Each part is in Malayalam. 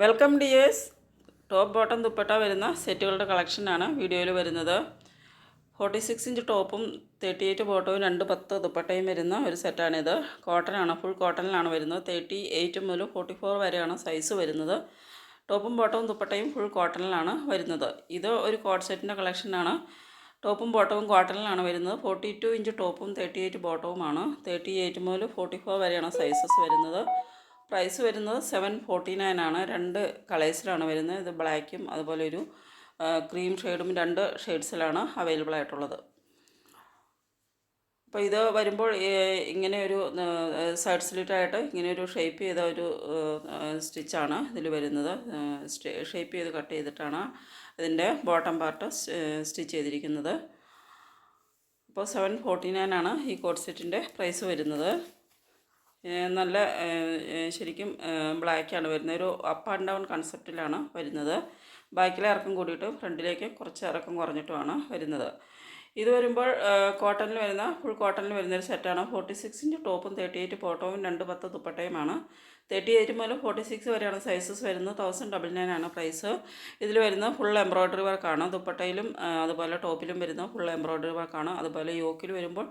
Welcome dears. Top bottom dupatta വരുന്ന സെറ്റുകളുടെ കളക്ഷനാണ് വീഡിയോയിൽ വരുന്നത്. ഫോർട്ടി സിക്സ് ഇഞ്ച് ടോപ്പും തേർട്ടി എയ്റ്റ് ബോട്ടവും രണ്ട് പത്ത് ദുപ്പട്ടയും വരുന്ന ഒരു സെറ്റാണിത് കോട്ടനാണ് ഫുൾ കോട്ടണിലാണ് വരുന്നത്. തേർട്ടി എയ്റ്റ് മുതൽ ഫോർട്ടി ഫോർ വരെയാണ് സൈസ് വരുന്നത്. ടോപ്പും ബോട്ടവും ദുപ്പട്ടയും ഫുൾ കോട്ടണിലാണ് വരുന്നത്. ഇത് ഒരു കോട്ട് സെറ്റിന്റെ കളക്ഷനാണ് ടോപ്പും ബോട്ടവും കോട്ടണിലാണ് വരുന്നത്. ഫോർട്ടി ടു ഇഞ്ച് ടോപ്പും തേർട്ടി എയ്റ്റ് ബോട്ടവുമാണ് തേർട്ടി എയ്റ്റ് മുതൽ ഫോർട്ടി ഫോർ വരെയാണ് സൈസസ് വരുന്നത്. പ്രൈസ് വരുന്നത് സെവൻ ഫോർട്ടി നയൻ ആണ്. രണ്ട് കളേഴ്സിലാണ് വരുന്നത്. ഇത് ബ്ലാക്കും അതുപോലെ ഒരു ക്രീം ഷെയ്ഡും രണ്ട് ഷെയ്ഡ്സിലാണ് അവൈലബിൾ ആയിട്ടുള്ളത്. അപ്പോൾ ഇത് വരുമ്പോൾ ഇങ്ങനെ ഒരു സൈഡ് സ്ലിറ്റായിട്ട് ഇങ്ങനെ ഒരു ഷേപ്പ് ചെയ്ത ഒരു സ്റ്റിച്ചാണ് ഇതിൽ വരുന്നത്. ഷേപ്പ് ചെയ്ത് കട്ട് ചെയ്തിട്ടാണ് ഇതിന്റെ ബോട്ടം പാർട്ട് സ്റ്റിച്ച് ചെയ്തിരിക്കുന്നത്. അപ്പോൾ സെവൻ ഫോർട്ടി നയൻ ആണ് ഈ കോഡ് സെറ്റിന്റെ പ്രൈസ് വരുന്നത്. നല്ല ശരിക്കും ബ്ലാക്കാണ് വരുന്നത്. ഒരു അപ്പ് ആൻഡ് ഡൗൺ കൺസെപ്റ്റിലാണ് വരുന്നത്. ബാക്കിലെ ഇറക്കം കൂടിയിട്ട് ഫ്രണ്ടിലേക്ക് കുറച്ച് ഇറക്കം കുറഞ്ഞിട്ടുമാണ് വരുന്നത്. ഇത് വരുമ്പോൾ കോട്ടണിൽ വരുന്ന ഫുൾ കോട്ടണിൽ വരുന്ന ഒരു സെറ്റാണ് ഫോർട്ടി സിക്സിന്റെ ടോപ്പും തേർട്ടി എയ്റ്റ് ബോട്ടവും രണ്ട് പത്ത് ദുപ്പട്ടയുമാണ്. തേർട്ടി എയ്റ്റ് മുതൽ ഫോർട്ടി സിക്സ് വരെയാണ് സൈസസ് വരുന്നത്. തൗസൻഡ് ഡബിൾ നയൻ ആണ് പ്രൈസ് ഇതിൽ വരുന്ന ഫുൾ എംബ്രോയ്ഡറി വർക്കാണ് ദുപ്പട്ടയിലും അതുപോലെ ടോപ്പിലും വരുന്ന ഫുൾ എംബ്രോയ്ഡറി വർക്കാണ് അതുപോലെ യോക്കിൽ വരുമ്പോൾ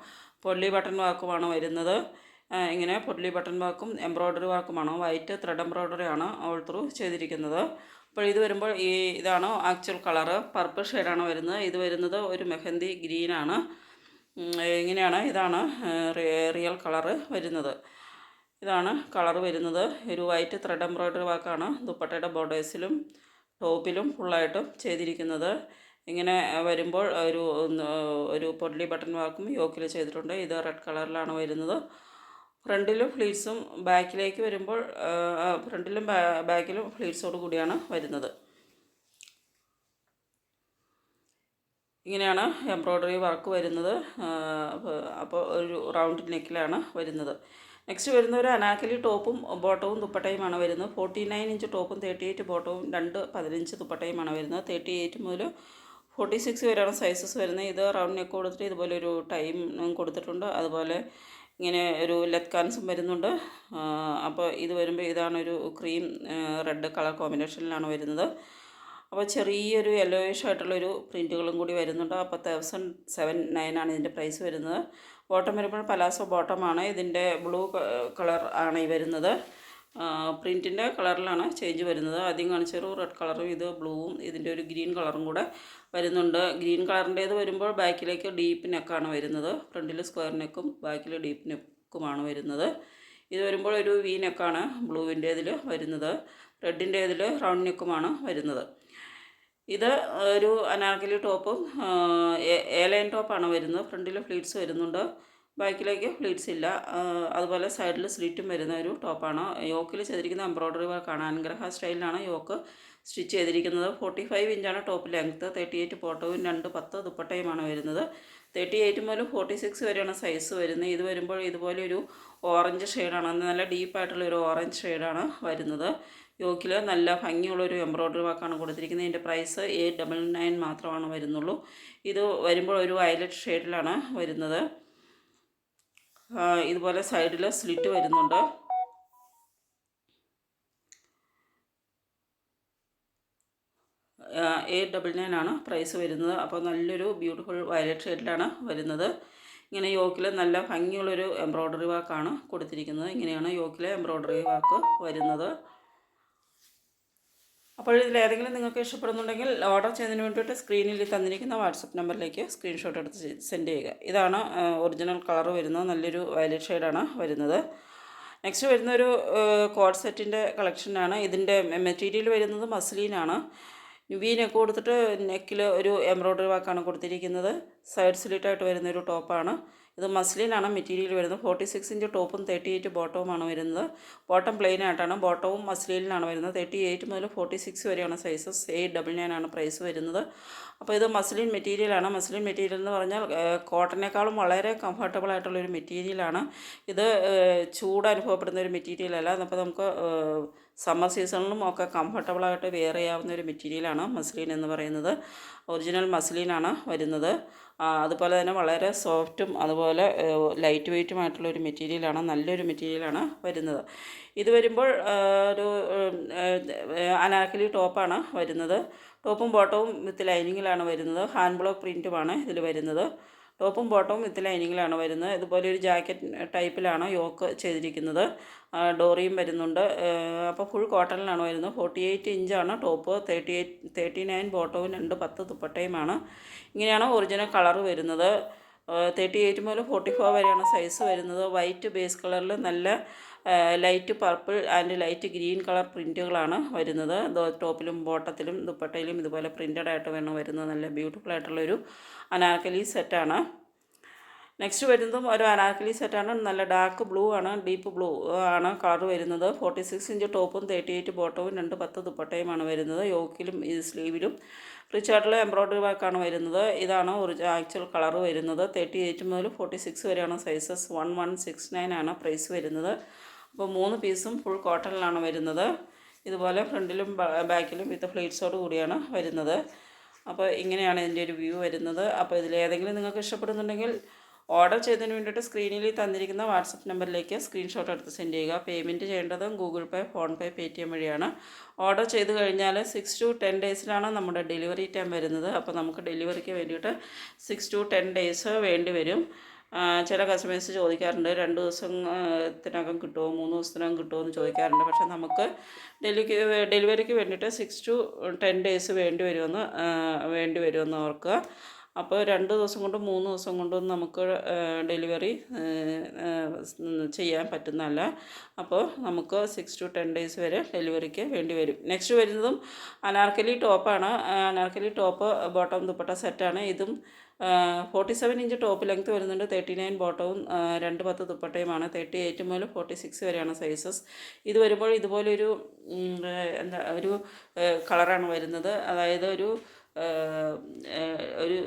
പൊള്ളി ബട്ടൺ വർക്കുമാണ് വരുന്നത്. ഇങ്ങനെ പൊട്ടലി ബട്ടൺ വർക്കും എംബ്രോയ്ഡറി വർക്കുമാണ് വൈറ്റ് ത്രെഡ് എംബ്രോയ്ഡറി ആണ് ഓൾ ത്രൂ ചെയ്തിരിക്കുന്നത്? അപ്പോൾ ഇത് വരുമ്പോൾ ഈ ഇതാണ് ആക്ച്വൽ കളറ് പർപ്പിൾ ഷെയ്ഡാണ് വരുന്നത്? ഇത് വരുന്നത് ഒരു മെഹന്തി ഗ്രീനാണ് ഇങ്ങനെയാണ് ഇതാണ് റിയൽ കളറ് വരുന്നത്. ഇതാണ് കളർ വരുന്നത്. ഒരു വൈറ്റ് ത്രെഡ് എംബ്രോയ്ഡറി വർക്കാണ് ദുപ്പട്ടയുടെ ബോർഡേഴ്സിലും ടോപ്പിലും ഫുള്ളായിട്ടും ചെയ്തിരിക്കുന്നത്. ഇങ്ങനെ വരുമ്പോൾ ഒരു ഒരു പൊഡ്ലി ബട്ടൺ വർക്കും യോക്കിൽ ചെയ്തിട്ടുണ്ട്. ഇത് റെഡ് കളറിലാണ് വരുന്നത്. ഫ്രണ്ടിലും ഫ്ലീറ്റ്സും ബാക്കിലേക്ക് വരുമ്പോൾ ഫ്രണ്ടിലും ബാക്കിലും ഫ്ലീറ്റ്സോട് കൂടിയാണ് വരുന്നത്. ഇങ്ങനെയാണ് എംബ്രോയ്ഡറി വർക്ക് വരുന്നത്. അപ്പോൾ ഒരു റൗണ്ട് നെക്കിലാണ് വരുന്നത്. നെക്സ്റ്റ് വരുന്ന ഒരു അനാക്കലി ടോപ്പും ബോട്ടവും ദുപ്പട്ടയുമാണ് വരുന്നത്. ഫോർട്ടി നയൻ ഇഞ്ച് ടോപ്പും തേർട്ടി എയ്റ്റ് ബോട്ടവും രണ്ട് പതിനഞ്ച് ദുപ്പട്ടയുമാണ് വരുന്നത്. തേർട്ടി എയ്റ്റ് മുതൽ ഫോർട്ടി സിക്സ് വരെയാണ് സൈസസ് വരുന്നത്. ഇത് റൗണ്ട് നെക്ക് കൊടുത്തിട്ട് ഇതുപോലെ ഒരു ടൈം കൊടുത്തിട്ടുണ്ട്. അതുപോലെ ഇങ്ങനെ ഒരു ലെത്ത് കാൻസും വരുന്നുണ്ട്. അപ്പോൾ ഇത് വരുമ്പോൾ ഇതാണ് ഒരു ക്രീം റെഡ് കളർ കോമ്പിനേഷനിലാണ് വരുന്നത്. അപ്പോൾ ചെറിയൊരു യെല്ലോയിഷ് ആയിട്ടുള്ളൊരു പ്രിന്റുകളും കൂടി വരുന്നുണ്ട്. അപ്പോൾ തൗസൻഡ് സെവൻ നയൻ ആണ് ഇതിന്റെ പ്രൈസ് വരുന്നത്. ബോട്ടം വരുമ്പോൾ പലാസോ ബോട്ടമാണ് ഇതിന്റെ ബ്ലൂ കളർ ആണ് ഈ വരുന്നത്. പ്രിന്റിന്റെ കളറിലാണ് ചേഞ്ച് വരുന്നത്. ആദ്യം കാണിച്ചൊരു റെഡ് കളറും ഇത് ബ്ലൂവും ഇതിന്റെ ഒരു ഗ്രീൻ കളറും കൂടെ വരുന്നുണ്ട്. ഗ്രീൻ കളറിന്റേത് വരുമ്പോൾ ബാക്കിലേക്ക് ഡീപ്പ് നെക്കാണ് വരുന്നത്. ഫ്രണ്ടിൽ സ്ക്വയർ നെക്കും ബാക്കിൽ ഡീപ്പ് നെക്കുമാണ് വരുന്നത്. ഇത് വരുമ്പോൾ ഒരു വി നെക്കാണ് ബ്ലൂവിന്റേതിൽ വരുന്നത്. റെഡിന്റേതിൽ റൗണ്ട് നെക്കുമാണ് വരുന്നത്. ഇത് ഒരു അനാർക്കലി ടോപ്പും എ ലൈൻ ടോപ്പാണ് വരുന്നത്. ഫ്രണ്ടിൽ ഫ്ലീറ്റ്സ് വരുന്നുണ്ട്. ബാക്കിലേക്ക് പ്ലീറ്റ്സ് ഇല്ല. അതുപോലെ സൈഡിൽ സ്ലിറ്റും വരുന്ന ഒരു ടോപ്പാണ്. യോക്കിൽ ചെയ്തിരിക്കുന്ന എംബ്രോയ്ഡറി വർക്കാണ് അനുഗ്രഹ സ്റ്റൈലിലാണ് യോക്ക് സ്റ്റിച്ച് ചെയ്തിരിക്കുന്നത്. ഫോർട്ടി ഫൈവ് ഇഞ്ചാണ് ടോപ്പ് ലെങ്ത്ത്. തേർട്ടി എയ്റ്റ് ഫോട്ടോയും രണ്ട് പത്ത് ദുപ്പട്ടയുമാണ് വരുന്നത്. തേർട്ടി എയ്റ്റ് മുതൽ ഫോർട്ടി സിക്സ് വരെയാണ് സൈസ് വരുന്നത്. ഇത് വരുമ്പോൾ ഇതുപോലെ ഒരു ഓറഞ്ച് ഷെയ്ഡാണ്. നല്ല ഡീപ്പായിട്ടുള്ള ഒരു ഓറഞ്ച് ഷെയ്ഡാണ് വരുന്നത്. യോക്കിൽ നല്ല ഭംഗിയുള്ളൊരു എംബ്രോയ്ഡറി വർക്കാണ് കൊടുത്തിരിക്കുന്നത്. ഇതിന്റെ പ്രൈസ് എയ്റ്റ് ഡബിൾ നയൻ മാത്രമാണ് വരുന്നുള്ളൂ. ഇത് വരുമ്പോൾ ഒരു വയലറ്റ് ഷെയ്ഡിലാണ് വരുന്നത്. ഇതുപോലെ സൈഡിൽ സ്ലിറ്റ് വരുന്നുണ്ട്. എയ്റ്റ് ഡബിൾ നയൻ ആണ് പ്രൈസ് വരുന്നത്. അപ്പോൾ നല്ലൊരു ബ്യൂട്ടിഫുൾ വയലറ്റ് ഷെയ്ഡിലാണ് വരുന്നത്. ഇങ്ങനെ യോക്കിൽ നല്ല ഭംഗിയുള്ളൊരു എംബ്രോയ്ഡറി വർക്കാണ് കൊടുത്തിരിക്കുന്നത്. ഇങ്ങനെയാണ് യോക്കിലെ എംബ്രോയ്ഡറി വർക്ക് വരുന്നത്. അപ്പോൾ ഇതിൽ ഏതെങ്കിലും നിങ്ങൾക്ക് ഇഷ്ടപ്പെടുന്നുണ്ടെങ്കിൽ ഓർഡർ ചെയ്യുന്നതിന് വേണ്ടിയിട്ട് സ്ക്രീനിൽ തന്നിരിക്കുന്ന വാട്സപ്പ് നമ്പറിലേക്ക് സ്ക്രീൻഷോട്ട് എടുത്ത് സെൻഡ് ചെയ്യുക. ഇതാണ് ഒറിജിനൽ കളർ വരുന്നത് നല്ലൊരു വയലറ്റ് ഷെയ്ഡാണ് വരുന്നത്. നെക്സ്റ്റ് വരുന്നൊരു കോഡ് സെറ്റിന്റെ കളക്ഷനാണ് ഇതിന്റെ മെറ്റീരിയൽ വരുന്നത് മസ്ലീനാണ് വീനൊക്കെ നെക്ക് കൊടുത്തിട്ട് നെക്കിൽ ഒരു എംബ്രോയ്ഡറി വർക്കാണ് കൊടുത്തിരിക്കുന്നത്. സൈഡ് സ്ലിറ്റായിട്ട് വരുന്നൊരു ടോപ്പാണ് ഇത് മസ്ലിനാണ് മെറ്റീരിയൽ വരുന്നത്. ഫോർട്ടി സിക്സ് ഇഞ്ച് ടോപ്പും തേർട്ടി എയ്റ്റ് ബോട്ടവുമാണ് വരുന്നത്. ബോട്ടം പ്ലെയിൻ ആയിട്ടാണ്. ബോട്ടവും മസ്ലിനിലാണ് വരുന്നത്. തേർട്ടി എയ്റ്റ് മുതൽ ഫോർട്ടി സിക്സ് വരെയാണ് സൈസസ് എയ്റ്റ് ഡബിൾ നയൻ ആണ് പ്രൈസ് വരുന്നത്. അപ്പോൾ ഇത് മസ്ലിൻ മെറ്റീരിയലാണ് മസ്ലിൻ മെറ്റീരിയൽ എന്ന് പറഞ്ഞാൽ കോട്ടനേക്കാളും വളരെ കംഫർട്ടബിൾ ആയിട്ടുള്ളൊരു മെറ്റീരിയലാണ് ഇത് ചൂട് അനുഭവപ്പെടുന്ന ഒരു മെറ്റീരിയലല്ല അപ്പോൾ നമുക്ക് സമ്മർ സീസണിലും ഒക്കെ കംഫർട്ടബിളായിട്ട് വെയർ ചെയ്യാവുന്ന ഒരു മെറ്റീരിയലാണ് മസ്ലിൻ എന്ന് പറയുന്നത്. ഒറിജിനൽ മസ്ലിനാണ് വരുന്നത്. അതുപോലെ തന്നെ വളരെ സോഫ്റ്റും അതുപോലെ ലൈറ്റ് വെയ്റ്റുമായിട്ടുള്ള ഒരു മെറ്റീരിയലാണ് നല്ലൊരു മെറ്റീരിയലാണ് വരുന്നത്. ഇത് വരുമ്പോൾ ഒരു അനാർക്കലി ടോപ്പാണ് വരുന്നത്. ടോപ്പും ബോട്ടവും വിത്ത് ലൈനിങ്ങിലാണ് വരുന്നത്. ഹാൻഡ് ബ്ലോക്ക് പ്രിന്റുമാണ് ഇതിൽ വരുന്നത്. ടോപ്പും ബോട്ടവും വിത്ത് ലൈനിങ്ങിലാണ് വരുന്നത്. ഇതുപോലെ ഒരു ജാക്കറ്റ് ടൈപ്പിലാണ് യോക്ക് ചെയ്തിരിക്കുന്നത്. ഡോറിയും വരുന്നുണ്ട്. അപ്പോൾ ഫുൾ കോട്ടണിലാണ് വരുന്നത്. ഫോർട്ടി എയ്റ്റ് ഇഞ്ചാണ് top. Thirty eight thirty nine ബോട്ടവും രണ്ട് പത്ത് ദുപ്പട്ടയുമാണ്. ഇങ്ങനെയാണ് ഒറിജിനൽ കളർ വരുന്നത്. തേർട്ടി എയ്റ്റ് മുതൽ ഫോർട്ടി ഫോർ വരെയാണ് സൈസ് വരുന്നത്. വൈറ്റ് ബേസ് കളറിൽ നല്ല light purple and light green colour പ്രിന്റുകളാണ് വരുന്നത്. ടോപ്പിലും ബോട്ടത്തിലും ദുപ്പട്ടയിലും ഇതുപോലെ പ്രിന്റഡ് ആയിട്ട് വേണം വരുന്നത്. നല്ല ബ്യൂട്ടിഫുൾ ആയിട്ടുള്ളൊരു അനാർക്കലി സെറ്റാണ് നെക്സ്റ്റ് വരുന്നതും ഒരു അനാർക്കലി സെറ്റാണ് നല്ല ഡാർക്ക് ബ്ലൂ ആണ്. ഡീപ്പ് ബ്ലൂ ആണ് കളർ വരുന്നത്. ഫോർട്ടി സിക്സ് ഇഞ്ച് ടോപ്പും തേർട്ടി എയ്റ്റ് ബോട്ടവും രണ്ട് പത്ത് ദുപ്പട്ടയുമാണ് വരുന്നത്. യോക്കിലും സ്ലീവിലും റിച്ചാർട്ടിലെ എംബ്രോയ്ഡറി വർക്കാണ് വരുന്നത്. ഇതാണ് ആക്ച്വൽ കളർ വരുന്നത്. തേർട്ടി എയ്റ്റ് മുതൽ ഫോർട്ടി സിക്സ് വരെയാണ് sizes one one six nine ആണ് പ്രൈസ് വരുന്നത്. അപ്പോൾ മൂന്ന് പീസും ഫുൾ കോട്ടണിലാണ് വരുന്നത്. ഇതുപോലെ ഫ്രണ്ടിലും ബാക്കിലും വിത്ത് ഫ്ലീറ്റ്സോട് കൂടിയാണ് വരുന്നത്. അപ്പോൾ ഇങ്ങനെയാണ് ഇതിന്റെ ഒരു വ്യൂ വരുന്നത്. അപ്പോൾ ഇതിലേതെങ്കിലും നിങ്ങൾക്ക് ഇഷ്ടപ്പെടുന്നുണ്ടെങ്കിൽ ഓർഡർ ചെയ്തതിന് വേണ്ടിയിട്ട് സ്ക്രീനിൽ തന്നിരിക്കുന്ന വാട്സപ്പ് നമ്പറിലേക്ക് സ്ക്രീൻഷോട്ട് എടുത്ത് സെൻഡ് ചെയ്യുക. പേയ്മെന്റ് ചെയ്യേണ്ടതും Google Pay PhonePe T M വഴിയാണ്. ഓർഡർ ചെയ്ത് കഴിഞ്ഞാൽ സിക്സ് ടു ടെൻ ഡേയ്സിലാണ് നമ്മുടെ ഡെലിവറി ടൈം വരുന്നത്. അപ്പോൾ നമുക്ക് ഡെലിവറിക്ക് വേണ്ടിയിട്ട് സിക്സ് ടു ടെൻ ഡേയ്സ് വേണ്ടി വരും. ചില കസ്റ്റമേഴ്സ് ചോദിക്കാറുണ്ട് രണ്ട് ദിവസം ഇതിനകം കിട്ടുമോ മൂന്ന് ദിവസത്തിനകം കിട്ടുമോ എന്ന് ചോദിക്കാറുണ്ട്. പക്ഷേ നമുക്ക് ഡെലിക്ക് ഡെലിവറിക്ക് വേണ്ടിയിട്ട് സിക്സ് ടു ടെൻ ഡേയ്സ് വേണ്ടി വരുമെന്ന് വേണ്ടി വരുമെന്ന് ഓർക്കുക. അപ്പോൾ രണ്ട് ദിവസം കൊണ്ടും മൂന്ന് ദിവസം കൊണ്ടും നമുക്ക് ഡെലിവറി ചെയ്യാൻ പറ്റുന്നതല്ല. അപ്പോൾ നമുക്ക് സിക്സ് ടു ടെൻ ഡേയ്സ് വരെ ഡെലിവറിക്ക് വേണ്ടി വരും. നെക്സ്റ്റ് വരുന്നതും അനാർക്കലി ടോപ്പാണ്. അനാർക്കലി ടോപ്പ് ബോട്ടം ദുപ്പട്ട സെറ്റാണ് ഇതും forty seven inch top length വരുന്നുണ്ട്. തേർട്ടി നയൻ ബോട്ടവും രണ്ട് പത്ത് ദുപ്പട്ടയുമാണ്. തേർട്ടി എയ്റ്റ് മുതൽ ഫോർട്ടി സിക്സ് വരെയാണ് സൈസസ് ഇത് വരുമ്പോൾ ഇതുപോലൊരു എന്താ ഒരു കളറാണ് വരുന്നത്. അതായത് ഒരു ഒരു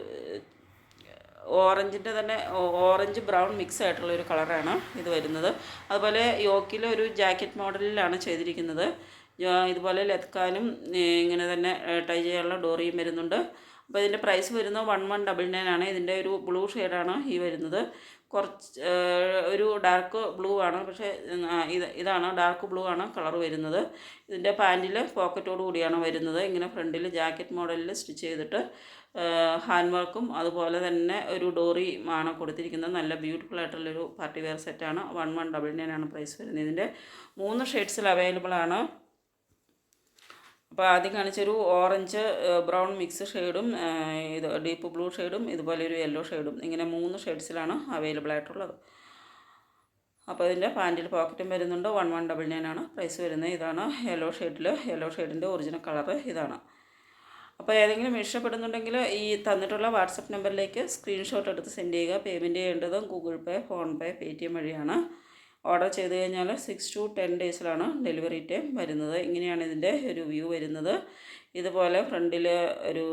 ഓറഞ്ചിന്റെ തന്നെ ഓറഞ്ച് ബ്രൗൺ മിക്സ് ആയിട്ടുള്ള ഒരു കളറാണ് ഇത് വരുന്നത്. അതുപോലെ യോക്കിൽ ഒരു ജാക്കറ്റ് മോഡലിലാണ് ചെയ്തിരിക്കുന്നത്. ഇതുപോലെ ലെത്കാനും ഇങ്ങനെ തന്നെ ടൈ ചെയ്യാനുള്ള ഡോറിയും വരുന്നുണ്ട്. അപ്പോൾ ഇതിന്റെ പ്രൈസ് വരുന്നത് വൺ വൺ ഡബിൾ നയൻ ആണ്. ഇതിന്റെ ഒരു ബ്ലൂ ഷെയ്ഡാണ് ഈ വരുന്നത്. കുറച്ച് ഒരു ഡാർക്ക് ബ്ലൂ ആണ്. പക്ഷേ ഇത് ഇതാണ് ഡാർക്ക് ബ്ലൂ ആണ് കളർ വരുന്നത്. ഇതിന്റെ പാന്റിൽ പോക്കറ്റോട് കൂടിയാണ് വരുന്നത്. ഇങ്ങനെ ഫ്രണ്ടിൽ ജാക്കറ്റ് മോഡലിൽ സ്റ്റിച്ച് ചെയ്തിട്ട് ഹാൻഡ് വർക്കും അതുപോലെ തന്നെ ഒരു ഡോറി ആണ് കൊടുത്തിരിക്കുന്നത്. നല്ല ബ്യൂട്ടിഫുൾ ആയിട്ടുള്ളൊരു പാർട്ടി വെയർ സെറ്റാണ് വൺ വൺ ഡബിൾ നയൻ ആണ് പ്രൈസ് വരുന്നത്. ഇതിന്റെ മൂന്ന് ഷെയ്ഡ്സിൽ അവൈലബിൾ ആണ്. അപ്പോൾ ആദ്യം കാണിച്ചൊരു ഓറഞ്ച് ബ്രൗൺ മിക്സ് ഷെയ്ഡും ഇത് ഡീപ്പ് ബ്ലൂ ഷെയ്ഡും ഇതുപോലെ ഒരു യെല്ലോ ഷെയ്ഡും. ഇങ്ങനെ മൂന്ന് ഷെയ്ഡ്സിലാണ് അവൈലബിൾ ആയിട്ടുള്ളത്. അപ്പോൾ ഇതിന്റെ പാന്റിൽ പോക്കറ്റും വരുന്നുണ്ട്. വൺ വൺ ഡബിൾ നയൻ ആണ് പ്രൈസ് വരുന്നത്. ഇതാണ് യെല്ലോ ഷെയ്ഡിൽ യെല്ലോ ഷെയ്ഡിന്റെ ഒറിജിനൽ കളറ് ഇതാണ്. അപ്പോൾ ഏതെങ്കിലും ഇഷ്ടപ്പെടുന്നുണ്ടെങ്കിൽ ഈ തന്നിട്ടുള്ള വാട്സപ്പ് നമ്പറിലേക്ക് സ്ക്രീൻഷോട്ട് എടുത്ത് സെൻഡ് ചെയ്യുക. പേയ്മെന്റ് ചെയ്യേണ്ടതും Google Pay PhonePe pay T M വഴിയാണ്. ഓർഡർ ചെയ്ത് കഴിഞ്ഞാൽ സിക്സ് ടു ടെൻ ഡേയ്സിലാണ് ഡെലിവറി ടൈം വരുന്നത്. ഇങ്ങനെയാണ് ഇതിന്റെ ഒരു വ്യൂ വരുന്നത്. ഇതുപോലെ ഫ്രണ്ടിൽ ഒരു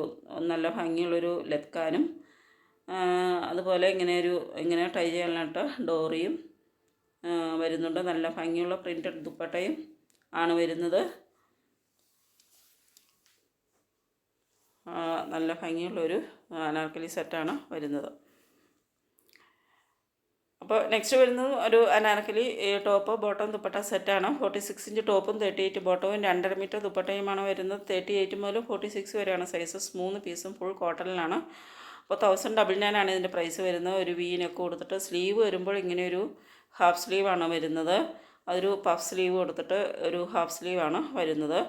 നല്ല ഭംഗിയുള്ളൊരു ലെപ്കാനും അതുപോലെ ഇങ്ങനെ ഒരു ഇങ്ങനെ ടൈ ചെയ്യാനായിട്ട് ഡോറിയും വരുന്നുണ്ട്. നല്ല ഭംഗിയുള്ള പ്രിന്റഡ് ദുപ്പട്ടയും ആണ് വരുന്നത്. നല്ല ഭംഗിയുള്ളൊരു അനാർക്കലി സെറ്റാണ് വരുന്നത്. അപ്പോൾ നെക്സ്റ്റ് വരുന്നത് ഒരു അനാർക്കലി ടോപ്പ് ബോട്ടം ദുപ്പട്ട സെറ്റാണ്. ഫോർട്ടി സിക്സ് ഇഞ്ച് ടോപ്പും തേർട്ടി എയ്റ്റ് ബോട്ടവും രണ്ടര മീറ്റർ ദുപ്പട്ടയുമാണ് വരുന്നത്. തേർട്ടി എയ്റ്റ് മുതൽ ഫോർട്ടി സിക്സ് വരെയാണ് സൈസസ്. മൂന്ന് പീസും ഫുൾ കോട്ടണിലാണ്. അപ്പോൾ തൗസൻഡ് ഡബിൾ നയൻ ആണ് ഇതിന്റെ പ്രൈസ് വരുന്നത്. ഒരു വീനൊക്കെ കൊടുത്തിട്ട് സ്ലീവ് വരുമ്പോൾ ഇങ്ങനെ ഒരു ഹാഫ് സ്ലീവാണ് വരുന്നത്. അതൊരു പഫ് സ്ലീവ് കൊടുത്തിട്ട് ഒരു ഹാഫ് സ്ലീവാണ് വരുന്നത്.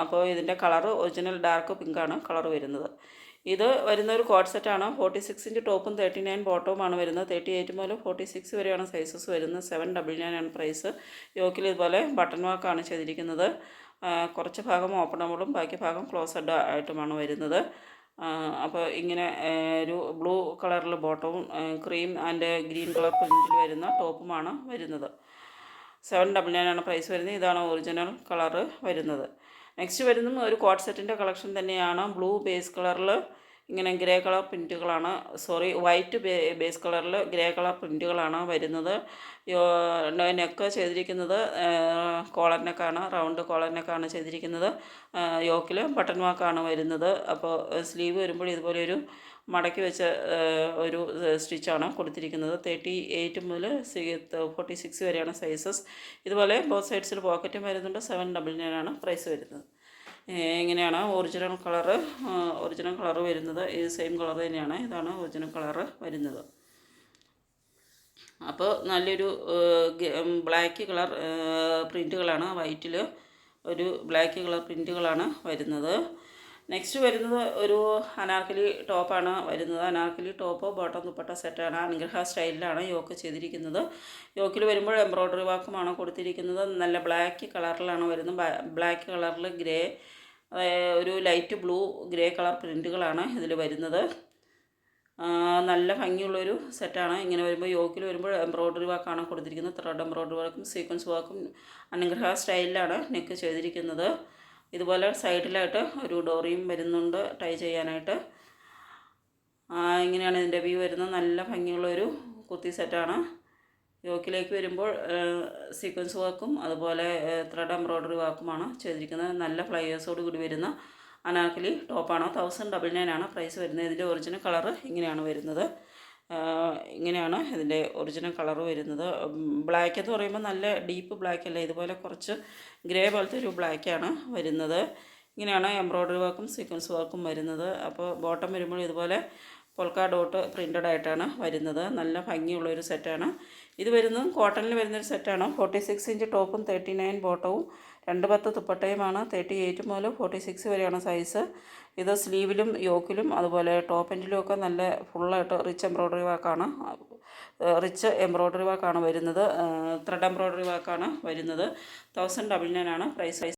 അപ്പോൾ ഇതിന്റെ കളർ ഒറിജിനൽ ഡാർക്ക് പിങ്കാണ് കളർ വരുന്നത്. ഇത് വരുന്ന ഒരു കോഡ് സെറ്റാണ് ഫോർട്ടി സിക്സ് ഇഞ്ച് ടോപ്പും തേർട്ടി നയൻ ബോട്ടവുമാണ് വരുന്നത്. തേർട്ടി എയ്റ്റ് മുതൽ ഫോർട്ടി സിക്സ് വരെയാണ് സൈസസ് വരുന്നത്. സെവൻ ഡബിൾ നയൻ ആണ് പ്രൈസ് യോക്കിൽ ഇതുപോലെ ബട്ടൺ വാക്കാണ് ചെയ്തിരിക്കുന്നത്. കുറച്ച് ഭാഗം ഓപ്പണബിളും ബാക്കി ഭാഗം ക്ലോസഡ് ആയിട്ടുമാണ് വരുന്നത്. അപ്പോൾ ഇങ്ങനെ ഒരു ബ്ലൂ കളറിൽ ബോട്ടവും ക്രീം ആൻഡ് ഗ്രീൻ കളർ പ്രിന്റിൽ വരുന്ന ടോപ്പുമാണ് വരുന്നത്. സെവൻ ഡബിൾ നയൻ ആണ് പ്രൈസ് വരുന്നത്. ഇതാണ് ഒറിജിനൽ കളറ് വരുന്നത്. നെക്സ്റ്റ് വരുന്നതും ഒരു കോട്ട് സെറ്റിന്റെ കളക്ഷൻ തന്നെയാണ്. ബ്ലൂ ബേസ് കളറിൽ ഇങ്ങനെ ഗ്രേ കളർ പ്രിന്റുകളാണ് സോറി വൈറ്റ് ബേസ് കളറിൽ ഗ്രേ കളർ പ്രിന്റുകളാണ് വരുന്നത്. നെക്ക് ചെയ്തിരിക്കുന്നത് കോളർ നെക്കാണ് റൗണ്ട് കോളർ നെക്കാണ് ചെയ്തിരിക്കുന്നത്. യോക്കിൽ ബട്ടൺ വാക്കാണ് വരുന്നത്. അപ്പോൾ സ്ലീവ് വരുമ്പോൾ ഇതുപോലെ ഒരു മടക്കി വെച്ച ഒരു സ്റ്റിച്ചാണ് കൊടുത്തിരിക്കുന്നത്. തേർട്ടി എയ്റ്റ് മുതൽ ഫോർട്ടി സിക്സ് വരെയാണ് സൈസസ്. ഇതുപോലെ ബോത്ത് സൈഡ്സിൽ പോക്കറ്റും വരുന്നുണ്ട്. സെവൻ ഡബിൾ നയൻ ആണ് പ്രൈസ് വരുന്നത്. എങ്ങനെയാണ്? ഒറിജിനൽ കളറ് ഒറിജിനൽ കളറ് വരുന്നത്. ഈ സെയിം കളർ തന്നെയാണ്. ഇതാണ് ഒറിജിനൽ കളറ് വരുന്നത്. അപ്പോൾ നല്ലൊരു ബ്ലാക്ക് കളർ പ്രിന്റുകളാണ് വൈറ്റിൽ ഒരു ബ്ലാക്ക് കളർ പ്രിന്റുകളാണ് വരുന്നത്. നെക്സ്റ്റ് വരുന്നത് ഒരു അനാർക്കലി ടോപ്പാണ് വരുന്നത്. അനാർക്കലി ടോപ്പ് ബോട്ടം ദുപ്പട്ട സെറ്റാണ് അനുഗ്രഹ സ്റ്റൈലിലാണ് യോക്ക് ചെയ്തിരിക്കുന്നത്. യോക്കിൽ വരുമ്പോൾ എംബ്രോയ്ഡറി വർക്കുമാണ് കൊടുത്തിരിക്കുന്നത്. നല്ല ബ്ലാക്ക് കളറിലാണ് വരുന്നത്. ബ്ലാക്ക് കളറിൽ ഗ്രേ ഒരു ലൈറ്റ് ബ്ലൂ ഗ്രേ കളർ പ്രിന്റുകളാണ് ഇതിൽ വരുന്നത്. നല്ല ഭംഗിയുള്ളൊരു സെറ്റാണ്. ഇങ്ങനെ വരുമ്പോൾ യോക്കിൽ വരുമ്പോൾ എംബ്രോയ്ഡറി വർക്കാണ് കൊടുത്തിരിക്കുന്നത്. ത്രെഡ് എംബ്രോയ്ഡറി വർക്കും സീക്വൻസ് വർക്കും അനുഗ്രഹ സ്റ്റൈലിലാണ് നെക്ക് ചെയ്തിരിക്കുന്നത്. ഇതുപോലെ സൈഡിലായിട്ട് ഒരു ഡോറിയും വരുന്നുണ്ട് ടൈ ചെയ്യാനായിട്ട്. ഇങ്ങനെയാണ് ഇതിന്റെ വ്യൂ വരുന്നത്. നല്ല ഭംഗിയുള്ളൊരു കുത്തി സെറ്റാണ്. യോക്കിലേക്ക് വരുമ്പോൾ സീക്വൻസ് വർക്കും അതുപോലെ ത്രെഡ് എംബ്രോയ്ഡറി വർക്കുമാണ് ചെയ്തിരിക്കുന്നത്. നല്ല ഫ്ലയേഴ്സോട് കൂടി വരുന്ന അനാർക്കലി ടോപ്പാണ്. തൗസൻഡ് ഡബിൾ നയൻ ആണ് പ്രൈസ് വരുന്നത്. ഇതിന്റെ ഒറിജിനൽ കളറ് ഇങ്ങനെയാണ് വരുന്നത്. ഇങ്ങനെയാണ് ഇതിന്റെ ഒറിജിനൽ കളർ വരുന്നത്. ബ്ലാക്ക് എന്ന് പറയുമ്പോൾ നല്ല ഡീപ്പ് ബ്ലാക്ക് അല്ല? ഇതുപോലെ കുറച്ച് ഗ്രേ പോലത്തെ ഒരു ബ്ലാക്കാണ് വരുന്നത്. ഇങ്ങനെയാണ് എംബ്രോയ്ഡറി വർക്കും സീക്വൻസ് വർക്കും വരുന്നത്. അപ്പോൾ ബോട്ടം വരുമ്പോൾ ഇതുപോലെ പൊൽക്ക ഡോട്ട് പ്രിന്റഡ് ആയിട്ടാണ് വരുന്നത്. നല്ല ഭംഗിയുള്ളൊരു സെറ്റാണ് ഇത് വരുന്നത് കോട്ടണിൽ വരുന്നൊരു സെറ്റാണ് ഫോർട്ടി സിക്സ് ഇഞ്ച് ടോപ്പും തേർട്ടി നയൻ ബോട്ടവും രണ്ട് പത്ത് തുപ്പട്ടയുമാണ് തേർട്ടി എയ്റ്റ് മുതൽ ഫോർട്ടി സിക്സ് വരെയാണ് സൈസ് ഇത് സ്ലീവിലും യോക്കിലും അതുപോലെ ടോപ്പ് എൻഡിലും ഒക്കെ നല്ല ഫുള്ളായിട്ട് റിച്ച് എംബ്രോയ്ഡറി വർക്കാണ് റിച്ച് എംബ്രോയ്ഡറി വർക്കാണ് വരുന്നത്. ത്രെഡ് എംബ്രോയ്ഡറി വർക്കാണ് വരുന്നത്. തൗസൻഡ് ഡബിൾ നയൻ ആണ്. പ്രൈസ്